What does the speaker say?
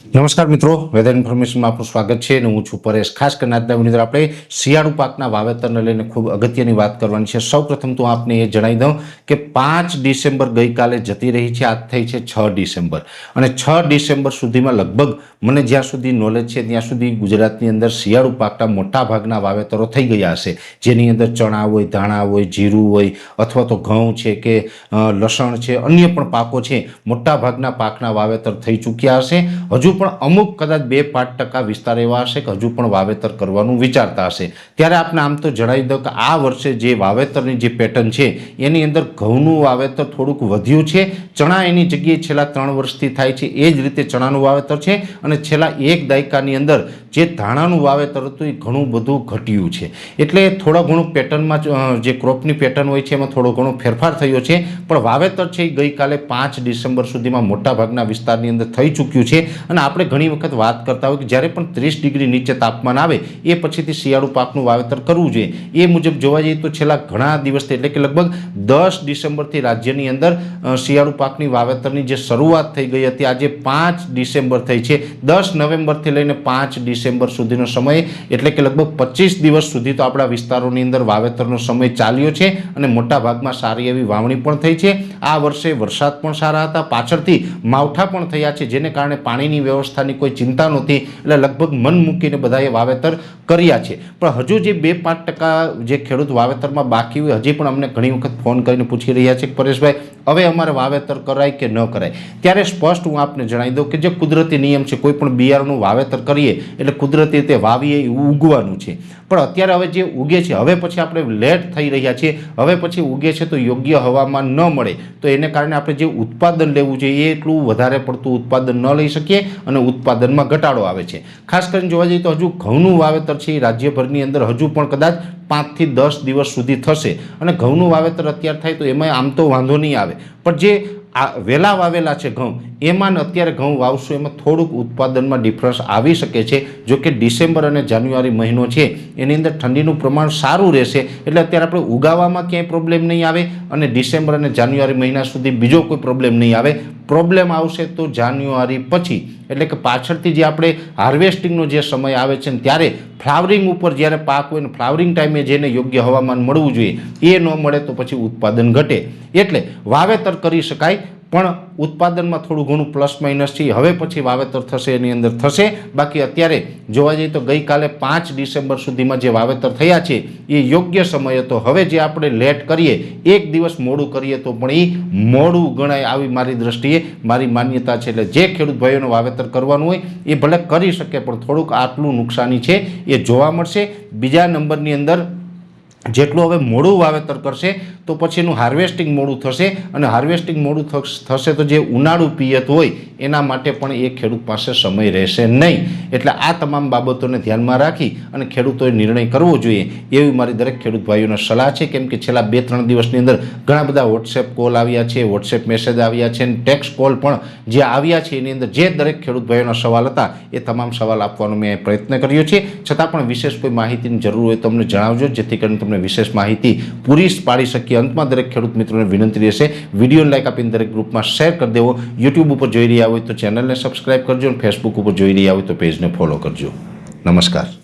નમસ્કાર મિત્રો, વેધર ઇન્ફોર્મેશનમાં આપનું સ્વાગત છે અને હું છું પરેશ. ખાસ કરીને આજના વીડિયો આપણે શિયાળુ પાકના વાવેતરને લઈને ખૂબ અગત્યની વાત કરવાની છે. સૌપ્રથમ તો આપને એ જણાવી દઉં કે પાંચ ડિસેમ્બર ગઈકાલે જતી રહી છે, આજ થઈ છે છ ડિસેમ્બર. અને છ ડિસેમ્બર સુધીમાં લગભગ મને જ્યાં સુધી નોલેજ છે, ત્યાં સુધી ગુજરાતની અંદર શિયાળુ પાકના મોટા ભાગના વાવેતરો થઈ ગયા હશે. જેની અંદર ચણા હોય, ધાણા હોય, જીરું હોય અથવા તો ઘઉં છે કે લસણ છે, અન્ય પણ પાકો છે, મોટા ભાગના પાકના વાવેતર થઈ ચૂક્યા હશે. હજુ પણ અમુક કદાચ બે પાંચ ટકા વિસ્તાર એવા હશે કે હજુ પણ વાવેતર કરવાનું વિચારતા હશે. ત્યારે આપણે આમ તો જણાવી દઉં કે આ વર્ષે જે વાવેતરની જે પેટર્ન છે, એની અંદર ઘઉંનું વાવેતર થોડુંક વધ્યું છે. ચણા એની જગ્યાએ છેલ્લા ત્રણ વર્ષથી થાય છે, એ જ રીતે ચણાનું વાવેતર છે અને છેલ્લા એક દાયકાની અંદર જે ધાણાનું વાવેતર હતું, એ ઘણું બધું ઘટ્યું છે. એટલે થોડા ઘણું પેટર્નમાં જે ક્રોપની પેટર્ન હોય છે, એમાં થોડો ઘણો ફેરફાર થયો છે. પણ વાવેતર છે એ ગઈકાલે પાંચ ડિસેમ્બર સુધીમાં મોટાભાગના વિસ્તારની અંદર થઈ ચૂક્યું છે અને આપણે ઘણી વખત વાત કરતા હોય કે જ્યારે પણ ત્રીસ ડિગ્રી નીચે તાપમાન આવે, એ પછીથી શિયાળુ પાકનું વાવેતર કરવું જોઈએ. એ મુજબ જોવા જઈએ તો છેલ્લા ઘણા દિવસથી એટલે કે લગભગ દસ ડિસેમ્બરથી રાજ્યની અંદર શિયાળુ પાકની વાવેતરની જે શરૂઆત થઈ ગઈ હતી, આજે પાંચ ડિસેમ્બર થઈ છે. દસ નવેમ્બરથી લઈને પાંચ ડિસેમ્બર સુધીનો સમય, એટલે કે લગભગ પચીસ દિવસ સુધી તો આપણા વિસ્તારોની અંદર વાવેતરનો સમય ચાલ્યો છે અને મોટા ભાગમાં સારી એવી વાવણી પણ થઈ છે. આ વર્ષે વરસાદ પણ સારા હતા. પાછળથી માવઠા પણ થયા છે, જેને કારણે પાણીની વ્યવસ્થાની કોઈ ચિંતા નહોતી. એટલે લગભગ મન મૂકીને બધાએ વાવેતર કર્યા છે. પણ હજુ જે બે પાંચ ટકા જે ખેડૂત વાવેતરમાં બાકી હોય, હજી પણ અમને ઘણી વખત ફોન કરીને પૂછી રહ્યા છે કે, પરેશભાઈ, હવે અમારે વાવેતર કરાય કે ન કરાય? ત્યારે સ્પષ્ટ હું આપને જણાવી દઉં કે જે કુદરતી નિયમ છે, કોઈ પણ બિયારણનું વાવેતર કરીએ, એટલે કુદરતી રીતે વાવીએ એવું ઉગવાનું છે. પણ અત્યારે હવે જે ઉગે છે, હવે પછી આપણે લેટ થઈ રહ્યા છીએ. હવે પછી ઉગે છે તો યોગ્ય હવામાન ન મળે. તો એને કારણે આપણે જે ઉત્પાદન લેવું જોઈએ એટલું વધારે પડતું ઉત્પાદન ન લઈ શકીએ. અને ઉત્પાદનમાં ઘટાડો આવે છે. ખાસ કરીને જોવા જઈએ તો હજુ ઘઉંનું વાવેતર છે રાજ્યભરની અંદર હજુ પણ કદાચ પાંચથી દસ દિવસ સુધી થશે. અને ઘઉંનું વાવેતર અત્યારે થાય તો એમાં આમ તો વાંધો નહીં આવે. પણ જે આ વહેલા વાવેલા છે ઘઉં એમાં અત્યારે ઘઉં વાવશું એમાં થોડુંક ઉત્પાદનમાં ડિફરન્સ આવી શકે છે. જો કે ડિસેમ્બર અને જાન્યુઆરી મહિનો છે, એની અંદર ઠંડીનું પ્રમાણ સારું રહેશે. એટલે અત્યારે આપણે ઉગાવવામાં ક્યાંય પ્રોબ્લેમ નહીં આવે અને ડિસેમ્બર અને જાન્યુઆરી મહિના સુધી બીજો કોઈ પ્રોબ્લેમ નહીં આવે. પ્રોબ્લેમ આવશે તો જાન્યુઆરી પછી. એટલે કે પાછળથી જે આપણે હાર્વેસ્ટિંગનો જે સમય આવે છે ત્યારે ફ્લાવરિંગ ઉપર જ્યારે પાક હોય ને ફ્લાવરિંગ ટાઈમે જેને યોગ્ય હવામાન મળવું જોઈએ એ ન મળે તો પછી ઉત્પાદન ઘટે. એટલે વાવેતર કરી શકાય પણ ઉત્પાદનમાં થોડું ઘણું પ્લસ માઇનસ છે. હવે પછી વાવેતર થશે, એની અંદર થશે. બાકી અત્યારે જોવા જઈએ તો ગઈકાલે પાંચ ડિસેમ્બર સુધીમાં જે વાવેતર થયા છે, એ યોગ્ય સમય હતો હવે જે આપણે લેટ કરીએ, એક દિવસ મોડું કરીએ તો પણ એ મોડું ગણાય આવી મારી દ્રષ્ટિએ. મારી માન્યતા છે એટલે જે ખેડૂત ભાઈઓને વાવેતર કરવાનું હોય, એ ભલે કરી શકે, પણ થોડુંક આટલું નુકસાની છે, એ જોવા મળશે. બીજા નંબરની અંદર જેટલું હવે મોડું વાવેતર કરશે, તો પછી એનું હાર્વેસ્ટિંગ મોડું થશે. અને હાર્વેસ્ટિંગ મોડું થશ- તો જે ઉનાળુ પિયત હોય એના માટે પણ એ ખેડૂત પાસે સમય રહેશે નહીં. એટલે આ તમામ બાબતોને ધ્યાનમાં રાખી અને ખેડૂતોએ નિર્ણય કરવો જોઈએ. એવી મારી દરેક ખેડૂત ભાઈઓને સલાહ છે, કેમ કે છેલ્લા બે ત્રણ દિવસની અંદર ઘણા બધા વોટ્સએપ કોલ આવ્યા છે વોટ્સએપ મેસેજ આવ્યા છે અને ટેક્સ કોલ પણ જે આવ્યા છે, એની અંદર જે દરેક ખેડૂત ભાઈઓના સવાલ હતા, એ તમામ સવાલ આપવાનો મેં પ્રયત્ન કર્યો છે. છતાં પણ વિશેષ કોઈ માહિતીની જરૂર હોય તો અમને જણાવજો, જેથી કરીને તમને વિશેષ માહિતી પૂરી પાડી શકીએ. અંતમાં દરેક ખેડૂત મિત્રોને વિનંતી રહેશે વીડિયો લાઇક આપીને દરેક ગ્રુપમાં શેર કરી દેવો. યુટ્યુબ ઉપર જોઈ રહ્યા હોય તો ચેનલને સબસ્ક્રાઈબ કરજો અને ફેસબુક ઉપર જોઈ રહ્યા હોય તો પેજને ફોલો કરજો. નમસ્કાર.